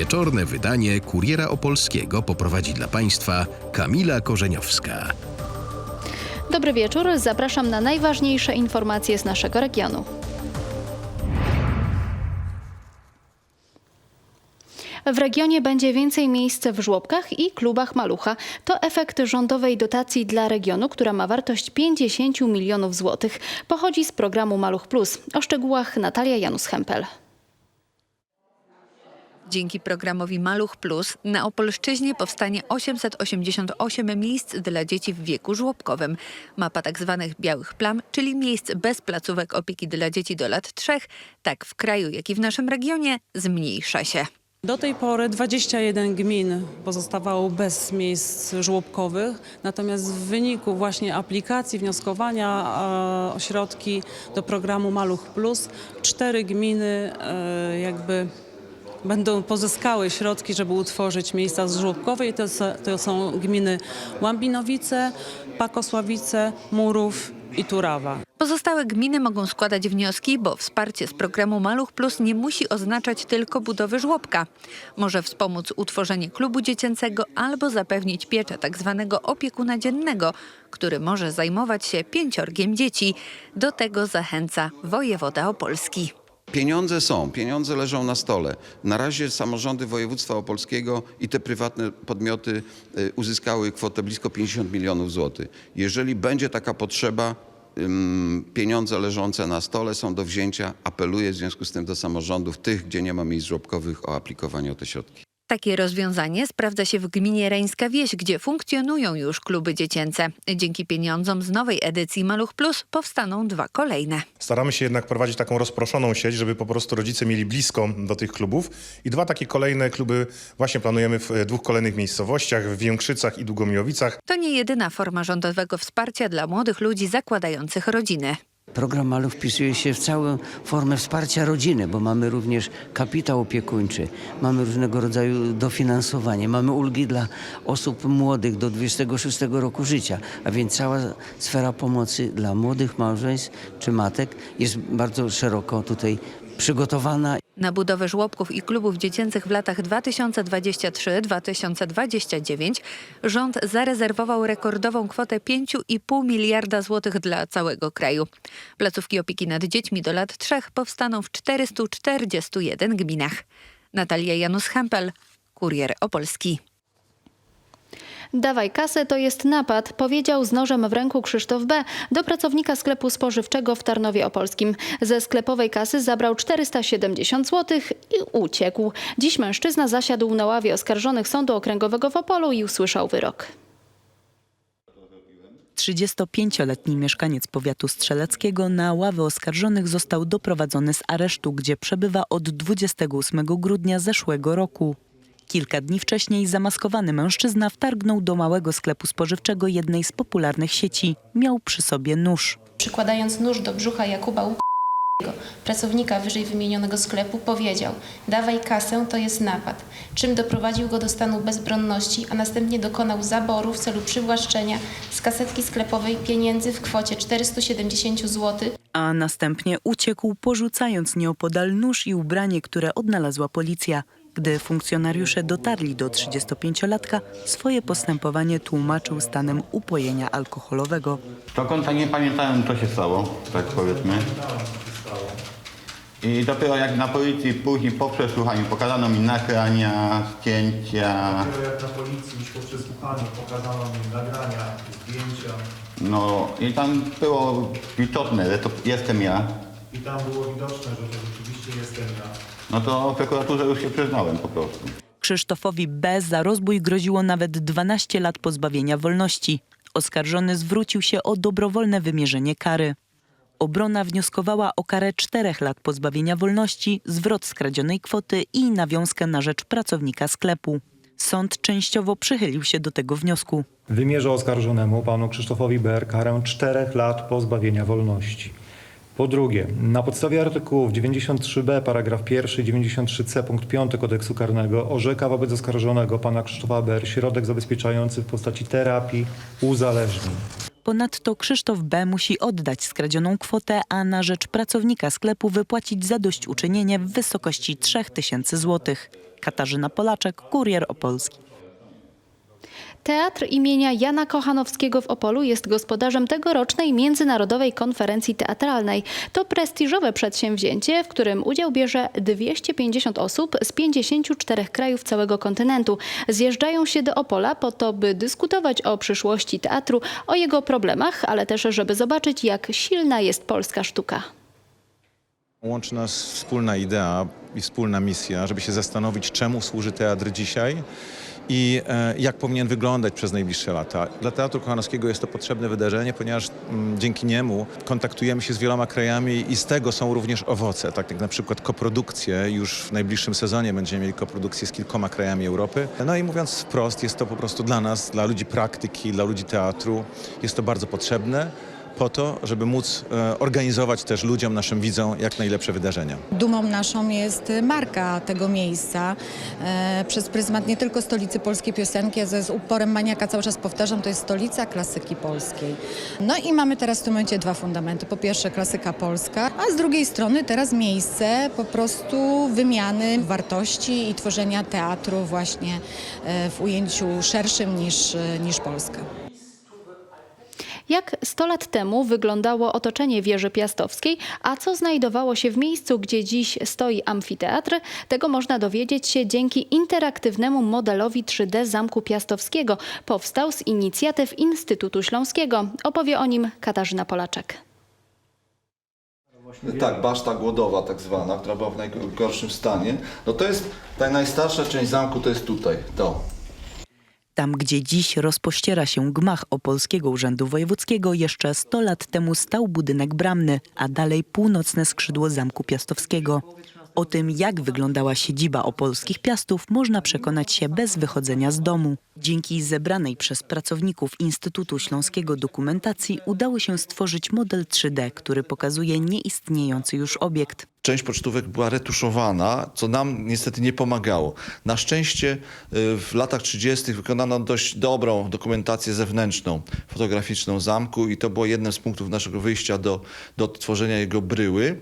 Wieczorne wydanie Kuriera Opolskiego poprowadzi dla Państwa Kamila Korzeniowska. Dobry wieczór, zapraszam na najważniejsze informacje z naszego regionu. W regionie będzie więcej miejsc w żłobkach i klubach malucha. To efekt rządowej dotacji dla regionu, która ma wartość 50 milionów złotych. Pochodzi z programu Maluch Plus. O szczegółach Natalia Janus-Hempel. Dzięki programowi Maluch Plus na Opolszczyźnie powstanie 888 miejsc dla dzieci w wieku żłobkowym. Mapa tzw. białych plam, czyli miejsc bez placówek opieki dla dzieci do lat trzech, tak w kraju, jak i w naszym regionie, zmniejsza się. Do tej pory 21 gmin pozostawało bez miejsc żłobkowych, natomiast w wyniku właśnie aplikacji, wnioskowania e, o środki do programu Maluch Plus, cztery gminy e, jakby będą pozyskały środki, żeby utworzyć miejsca żłobkowe i to, to są gminy Łambinowice, Pakosławice, Murów i Turawa. Pozostałe gminy mogą składać wnioski, bo wsparcie z programu Maluch Plus nie musi oznaczać tylko budowy żłobka. Może wspomóc utworzenie klubu dziecięcego albo zapewnić pieczę tzw. opiekuna dziennego, który może zajmować się pięciorgiem dzieci. Do tego zachęca wojewoda opolski. Pieniądze są, pieniądze leżą na stole. Na razie samorządy województwa opolskiego i te prywatne podmioty y, uzyskały kwotę blisko 50 milionów złotych. Jeżeli będzie taka potrzeba, pieniądze leżące na stole są do wzięcia. Apeluję w związku z tym do samorządów, tych, gdzie nie ma miejsc żłobkowych, o aplikowanie o te środki. Takie rozwiązanie sprawdza się w gminie Reńska Wieś, gdzie funkcjonują już kluby dziecięce. Dzięki pieniądzom z nowej edycji Maluch Plus powstaną dwa kolejne. Staramy się jednak prowadzić taką rozproszoną sieć, żeby po prostu rodzice mieli blisko do tych klubów. I dwa takie kolejne kluby właśnie planujemy w e, dwóch kolejnych miejscowościach, w Więkrzycach i Długomiłowicach. To nie jedyna forma rządowego wsparcia dla młodych ludzi zakładających rodziny. Program Maluch wpisuje się w całą formę wsparcia rodziny, bo mamy również kapitał opiekuńczy, mamy różnego rodzaju dofinansowanie, mamy ulgi dla osób młodych do 26 roku życia, a więc cała sfera pomocy dla młodych małżeństw czy matek jest bardzo szeroko tutaj przygotowana Na budowę żłobków i klubów dziecięcych w latach 2023-2029 rząd zarezerwował rekordową kwotę 5,5 miliarda złotych dla całego kraju. Placówki opieki nad dziećmi do lat 3 powstaną w 441 gminach. Natalia Janus-Hempel, Kurier Opolski. Dawaj kasę, to jest napad, powiedział z nożem w ręku Krzysztof B. do pracownika sklepu spożywczego w Tarnowie Opolskim. Ze sklepowej kasy zabrał 470 zł i uciekł. Dziś mężczyzna zasiadł na ławie oskarżonych Sądu Okręgowego w Opolu i usłyszał wyrok. 35-letni mieszkaniec powiatu strzeleckiego na ławę oskarżonych został doprowadzony z aresztu, gdzie przebywa od 28 grudnia zeszłego roku. Kilka dni wcześniej zamaskowany mężczyzna wtargnął do małego sklepu spożywczego jednej z popularnych sieci. Miał przy sobie nóż. Przykładając nóż do brzucha Jakuba Łukowskiego, pracownika wyżej wymienionego sklepu, powiedział dawaj kasę, to jest napad, czym doprowadził go do stanu bezbronności, a następnie dokonał zaboru w celu przywłaszczenia z kasetki sklepowej pieniędzy w kwocie 470 zł A następnie uciekł, porzucając nieopodal nóż i ubranie, które odnalazła policja. Gdy funkcjonariusze dotarli do 35-latka, swoje postępowanie tłumaczył stanem upojenia alkoholowego. Do końca nie pamiętałem, co się stało, tak powiedzmy. I dopiero jak na policji później po przesłuchaniu pokazano mi nagrania, zdjęcia, Dopiero jak na policji już po przesłuchaniu pokazano mi nagrania, zdjęcia no i tam było istotne, że to jestem ja. i tam było widoczne, że to rzeczywiście jestem ja. No to w prokuraturze już się przyznałem po prostu. Krzysztofowi B. za rozbój groziło nawet 12 lat pozbawienia wolności. Oskarżony zwrócił się o dobrowolne wymierzenie kary. Obrona wnioskowała o karę 4 lat pozbawienia wolności, zwrot skradzionej kwoty i nawiązkę na rzecz pracownika sklepu. Sąd częściowo przychylił się do tego wniosku. Wymierza oskarżonemu, panu Krzysztofowi BR, karę 4 lat pozbawienia wolności. Po drugie, na podstawie artykułów 93b, paragraf 1 i 93c, punkt 5 kodeksu karnego orzeka wobec oskarżonego pana Krzysztofa BR środek zabezpieczający w postaci terapii uzależnień. Ponadto Krzysztof B. musi oddać skradzioną kwotę, a na rzecz pracownika sklepu wypłacić zadośćuczynienie w wysokości 3000 zł. Katarzyna Polaczek, Kurier Opolski. Teatr imienia Jana Kochanowskiego w Opolu jest gospodarzem tegorocznej Międzynarodowej Konferencji Teatralnej. To prestiżowe przedsięwzięcie, w którym udział bierze 250 osób z 54 krajów całego kontynentu. Zjeżdżają się do Opola po to, by dyskutować o przyszłości teatru, o jego problemach, ale też żeby zobaczyć, jak silna jest polska sztuka. Łączy nas wspólna idea i wspólna misja, żeby się zastanowić, czemu służy teatr dzisiaj i e, jak powinien wyglądać przez najbliższe lata. Dla Teatru Kochanowskiego jest to potrzebne wydarzenie, ponieważ mm, dzięki niemu kontaktujemy się z wieloma krajami i z tego są również owoce, tak jak na przykład koprodukcje. Już w najbliższym sezonie będziemy mieli koprodukcję z kilkoma krajami Europy. No i mówiąc wprost, jest to po prostu dla nas, dla ludzi praktyki, dla ludzi teatru, jest to bardzo potrzebne po to, żeby móc e, organizować też ludziom, naszym widzom jak najlepsze wydarzenia. Dumą naszą jest marka tego miejsca e, przez pryzmat nie tylko stolicy polskiej piosenki, ze z uporem maniaka cały czas powtarzam, to jest stolica klasyki polskiej. No i mamy teraz w tym momencie dwa fundamenty. Po pierwsze klasyka polska, a z drugiej strony teraz miejsce po prostu wymiany wartości i tworzenia teatru właśnie e, w ujęciu szerszym niż, niż Polska. Jak 100 lat temu wyglądało otoczenie wieży piastowskiej, a co znajdowało się w miejscu, gdzie dziś stoi amfiteatr, tego można dowiedzieć się dzięki interaktywnemu modelowi 3D Zamku Piastowskiego. Powstał z inicjatyw Instytutu Śląskiego. Opowie o nim Katarzyna Polaczek. Tak, baszta głodowa tak zwana, która była w najgorszym stanie. No to jest, ta najstarsza część zamku to jest tutaj, to. Tam, gdzie dziś rozpościera się gmach Opolskiego Urzędu Wojewódzkiego, jeszcze 100 lat temu stał budynek bramny, a dalej północne skrzydło Zamku Piastowskiego. O tym, jak wyglądała siedziba opolskich piastów, można przekonać się bez wychodzenia z domu. Dzięki zebranej przez pracowników Instytutu Śląskiego dokumentacji udało się stworzyć model 3D, który pokazuje nieistniejący już obiekt. Część pocztówek była retuszowana, co nam niestety nie pomagało. Na szczęście y, w latach 30. wykonano dość dobrą dokumentację zewnętrzną, fotograficzną zamku i to było jednym z punktów naszego wyjścia do, do tworzenia jego bryły.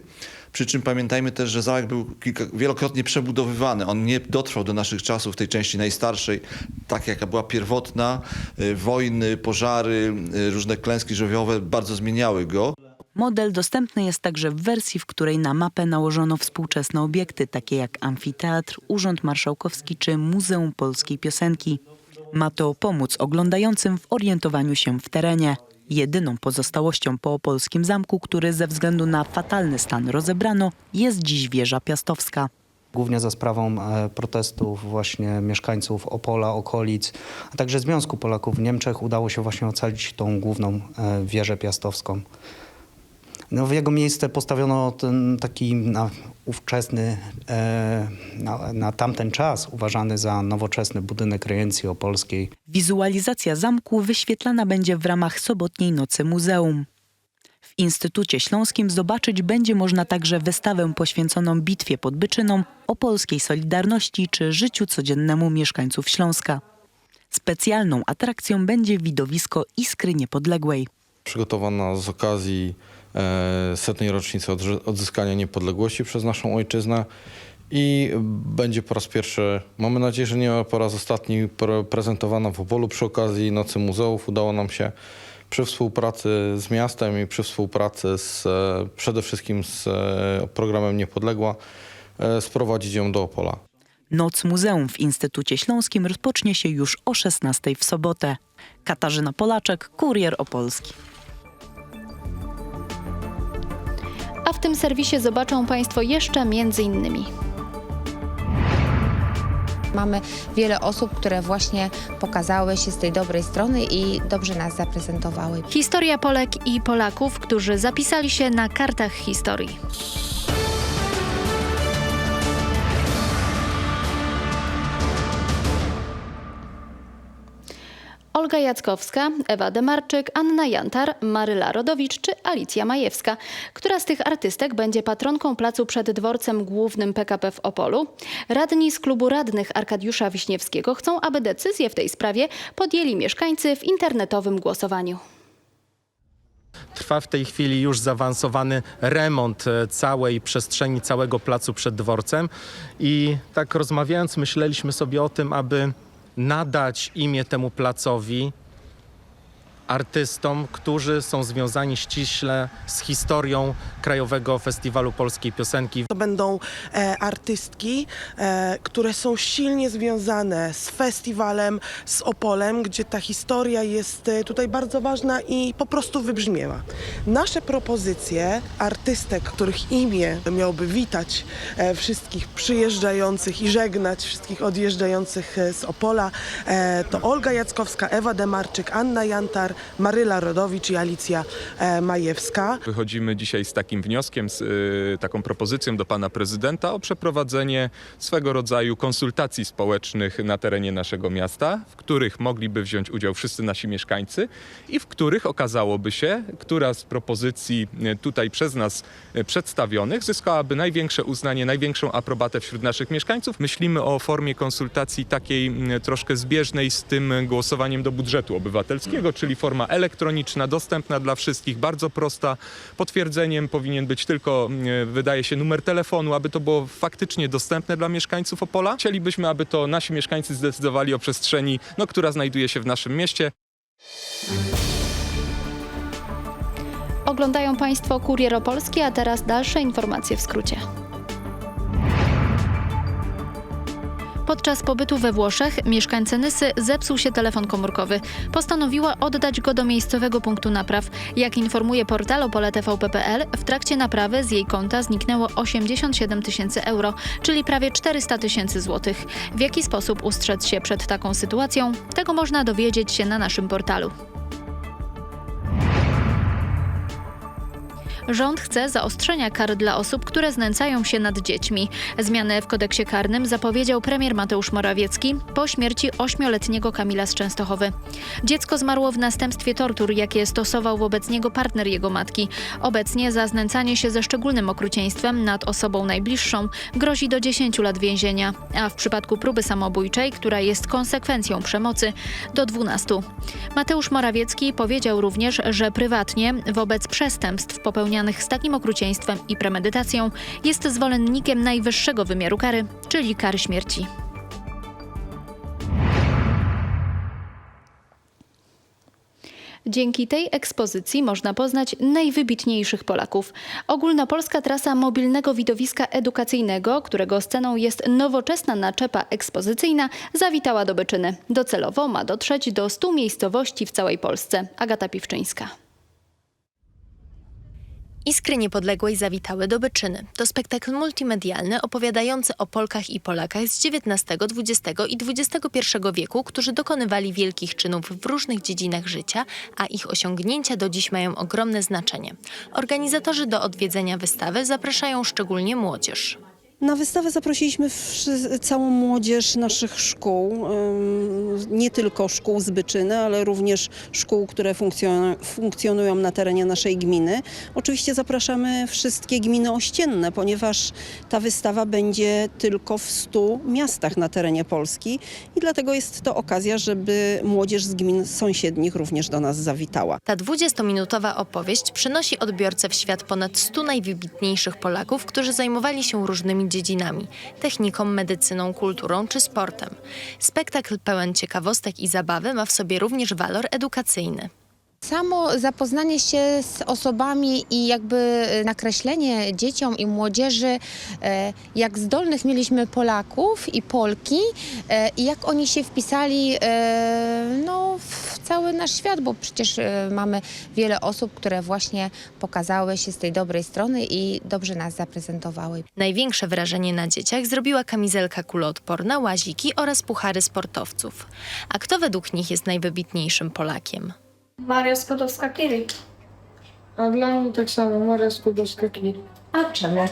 Przy czym pamiętajmy też, że zamek był kilka, wielokrotnie przebudowywany. On nie dotrwał do naszych czasów tej części najstarszej, tak jaka była pierwotna. Y, Wojny, pożary, y, różne klęski żywiołowe bardzo zmieniały go. Model dostępny jest także w wersji, w której na mapę nałożono współczesne obiekty, takie jak amfiteatr, Urząd Marszałkowski czy Muzeum Polskiej Piosenki. Ma to pomóc oglądającym w orientowaniu się w terenie. Jedyną pozostałością po opolskim zamku, który ze względu na fatalny stan rozebrano, jest dziś wieża piastowska. Głównie za sprawą e, protestów właśnie mieszkańców Opola, okolic, a także Związku Polaków w Niemczech udało się właśnie ocalić tą główną e, wieżę piastowską. No, w jego miejsce postawiono ten taki na ówczesny, e, na, na tamten czas uważany za nowoczesny budynek rejencji opolskiej. Wizualizacja zamku wyświetlana będzie w ramach sobotniej nocy muzeum. W Instytucie Śląskim zobaczyć będzie można także wystawę poświęconą bitwie pod Byczyną, opolskiej Solidarności czy życiu codziennemu mieszkańców Śląska. Specjalną atrakcją będzie widowisko Iskry Niepodległej. przygotowana z okazji setnej rocznicy odzyskania niepodległości przez naszą ojczyznę i będzie po raz pierwszy, mamy nadzieję, że nie po raz ostatni, pre- prezentowana w Opolu przy okazji Nocy Muzeów. Udało nam się przy współpracy z miastem i przy współpracy z, e, przede wszystkim z e, programem Niepodległa e, sprowadzić ją do Opola. Noc Muzeum w Instytucie Śląskim rozpocznie się już o 16 w sobotę. Katarzyna Polaczek, Kurier Opolski. A w tym serwisie zobaczą Państwo jeszcze między innymi. Mamy wiele osób, które właśnie pokazały się z tej dobrej strony i dobrze nas zaprezentowały. Historia Polek i Polaków, którzy zapisali się na kartach historii. Olga Jackowska, Ewa Demarczyk, Anna Jantar, Maryla Rodowicz czy Alicja Majewska. Która z tych artystek będzie patronką placu przed dworcem głównym PKP w Opolu? Radni z klubu radnych Arkadiusza Wiśniewskiego chcą, aby decyzję w tej sprawie podjęli mieszkańcy w internetowym głosowaniu. Trwa w tej chwili już zaawansowany remont e, całej przestrzeni, całego placu przed dworcem i tak rozmawiając myśleliśmy sobie o tym, aby nadać imię temu placowi artystom, którzy są związani ściśle z historią Krajowego Festiwalu Polskiej Piosenki. To będą e, artystki, e, które są silnie związane z festiwalem, z Opolem, gdzie ta historia jest e, tutaj bardzo ważna i po prostu wybrzmiewa. Nasze propozycje artystek, których imię miałoby witać e, wszystkich przyjeżdżających i żegnać wszystkich odjeżdżających e, z Opola, e, to Olga Jackowska, Ewa Demarczyk, Anna Jantar, Maryla Rodowicz i Alicja e, Majewska. Wychodzimy dzisiaj z takim wnioskiem, z y, taką propozycją do pana prezydenta o przeprowadzenie swego rodzaju konsultacji społecznych na terenie naszego miasta, w których mogliby wziąć udział wszyscy nasi mieszkańcy i w których okazałoby się, która z propozycji y, tutaj przez nas przedstawionych zyskałaby największe uznanie, największą aprobatę wśród naszych mieszkańców. Myślimy o formie konsultacji takiej troszkę zbieżnej z tym głosowaniem do budżetu obywatelskiego, czyli forma elektroniczna, dostępna dla wszystkich, bardzo prosta. Potwierdzeniem powinien być tylko, e, wydaje się, numer telefonu, aby to było faktycznie dostępne dla mieszkańców Opola. Chcielibyśmy, aby to nasi mieszkańcy zdecydowali o przestrzeni, no, która znajduje się w naszym mieście. Oglądają Państwo Kurier Opolski, a teraz dalsze informacje w skrócie. Podczas pobytu we Włoszech mieszkańcy Nysy zepsuł się telefon komórkowy. Postanowiła oddać go do miejscowego punktu napraw. Jak informuje portal opoletvp.pl, w trakcie naprawy z jej konta zniknęło 87 tysięcy euro, czyli prawie 400 tysięcy złotych. W jaki sposób ustrzec się przed taką sytuacją? Tego można dowiedzieć się na naszym portalu. Rząd chce zaostrzenia kar dla osób, które znęcają się nad dziećmi. Zmianę w kodeksie karnym zapowiedział premier Mateusz Morawiecki po śmierci ośmioletniego Kamila z Częstochowy. Dziecko zmarło w następstwie tortur, jakie stosował wobec niego partner jego matki. Obecnie za znęcanie się ze szczególnym okrucieństwem nad osobą najbliższą grozi do 10 lat więzienia, a w przypadku próby samobójczej, która jest konsekwencją przemocy, do 12. Mateusz Morawiecki powiedział również, że prywatnie wobec przestępstw popełnianych z takim okrucieństwem i premedytacją jest zwolennikiem najwyższego wymiaru kary, czyli kary śmierci. Dzięki tej ekspozycji można poznać najwybitniejszych Polaków. Ogólnopolska trasa mobilnego widowiska edukacyjnego, którego sceną jest nowoczesna naczepa ekspozycyjna, zawitała do Byczyny. Docelowo ma dotrzeć do 100 miejscowości w całej Polsce. Agata Piwczyńska. Iskry Niepodległej zawitały do Byczyny. To spektakl multimedialny opowiadający o Polkach i Polakach z XIX, XX i XXI wieku, którzy dokonywali wielkich czynów w różnych dziedzinach życia, a ich osiągnięcia do dziś mają ogromne znaczenie. Organizatorzy do odwiedzenia wystawy zapraszają szczególnie młodzież. Na wystawę zaprosiliśmy całą młodzież naszych szkół, nie tylko szkół z Byczyny, ale również szkół, które funkcjon- funkcjonują na terenie naszej gminy. Oczywiście zapraszamy wszystkie gminy ościenne, ponieważ ta wystawa będzie tylko w 100 miastach na terenie Polski i dlatego jest to okazja, żeby młodzież z gmin sąsiednich również do nas zawitała. Ta 20-minutowa opowieść przynosi odbiorcę w świat ponad 100 najwybitniejszych Polaków, którzy zajmowali się różnymi dziedzinami techniką, medycyną, kulturą czy sportem. Spektakl pełen ciekawostek i zabawy ma w sobie również walor edukacyjny. Samo zapoznanie się z osobami i jakby e, nakreślenie dzieciom i młodzieży, e, jak zdolnych mieliśmy Polaków i Polki e, i jak oni się wpisali no, w cały nasz świat, bo przecież mamy wiele osób, które właśnie pokazały się z tej dobrej strony i dobrze nas zaprezentowały. Największe wrażenie na dzieciach zrobiła kamizelka kuloodporna, łaziki oraz puchary sportowców. A kto według nich jest najwybitniejszym Polakiem? Maria Skłodowska-Curie. A dla mnie tak samo, Maria Skłodowska-Curie. A czemu?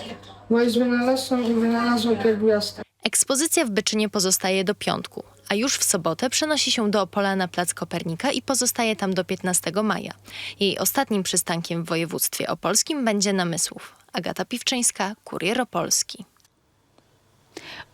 Bo jest wynalazcą i wynalazła te gwiazdy. Ekspozycja w Byczynie pozostaje do piątku, a już w sobotę przenosi się do Opola na Plac Kopernika i pozostaje tam do 15 maja. Jej ostatnim przystankiem w województwie opolskim będzie Namysłów. Agata Piwczyńska, Kurier Opolski.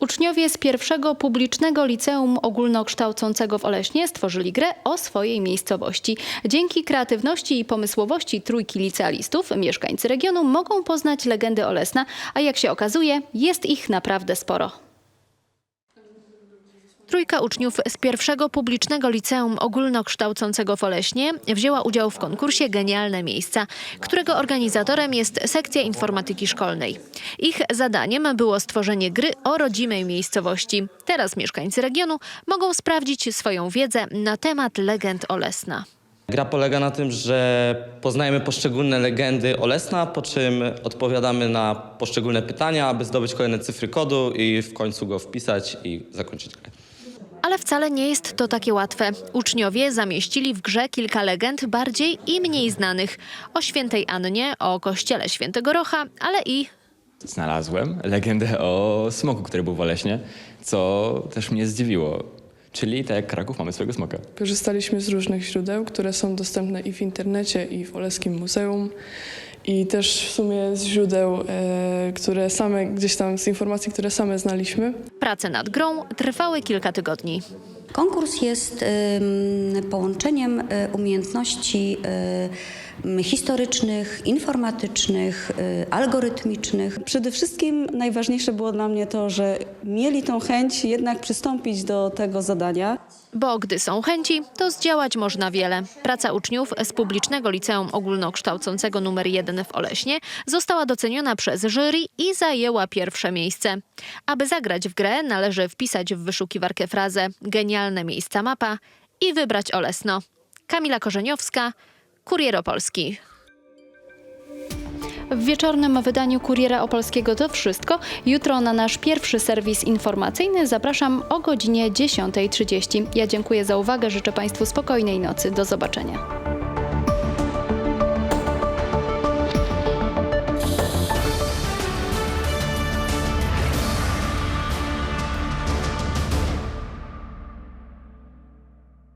Uczniowie z pierwszego publicznego liceum ogólnokształcącego w Oleśnie stworzyli grę o swojej miejscowości. Dzięki kreatywności i pomysłowości trójki licealistów mieszkańcy regionu mogą poznać legendy Olesna, a jak się okazuje, jest ich naprawdę sporo. Trójka uczniów z pierwszego publicznego liceum ogólnokształcącego w Oleśnie wzięła udział w konkursie Genialne Miejsca, którego organizatorem jest sekcja informatyki szkolnej. Ich zadaniem było stworzenie gry o rodzimej miejscowości. Teraz mieszkańcy regionu mogą sprawdzić swoją wiedzę na temat legend Olesna. Gra polega na tym, że poznajemy poszczególne legendy Olesna, po czym odpowiadamy na poszczególne pytania, aby zdobyć kolejne cyfry kodu i w końcu go wpisać i zakończyć grę. Ale wcale nie jest to takie łatwe. Uczniowie zamieścili w grze kilka legend bardziej i mniej znanych. O świętej Annie, o kościele świętego Rocha, ale i Znalazłem legendę o smoku, który był w Oleśnie, co też mnie zdziwiło. Czyli tak jak Kraków mamy swojego smoka. Korzystaliśmy z różnych źródeł, które są dostępne i w internecie, i w Oleskim Muzeum. I też w sumie z źródeł, e, które same, gdzieś tam z informacji, które same znaliśmy. prace nad grą trwały kilka tygodni. Konkurs jest połączeniem y, umiejętności historycznych, informatycznych, y, algorytmicznych. Przede wszystkim najważniejsze było dla mnie to, że mieli tą chęć jednak przystąpić do tego zadania. Bo gdy są chęci, to zdziałać można wiele. Praca uczniów z publicznego liceum ogólnokształcącego nr 1 w Oleśnie została doceniona przez jury i zajęła pierwsze miejsce. Aby zagrać w grę, należy wpisać w wyszukiwarkę frazę genialne miejsca mapa i wybrać Olesno. Kamila Korzeniowska, Kurier Opolski. W wieczornym wydaniu Kuriera Opolskiego to wszystko. Jutro na nasz pierwszy serwis informacyjny zapraszam o godzinie 10.30. Ja dziękuję za uwagę, życzę Państwu spokojnej nocy. Do zobaczenia.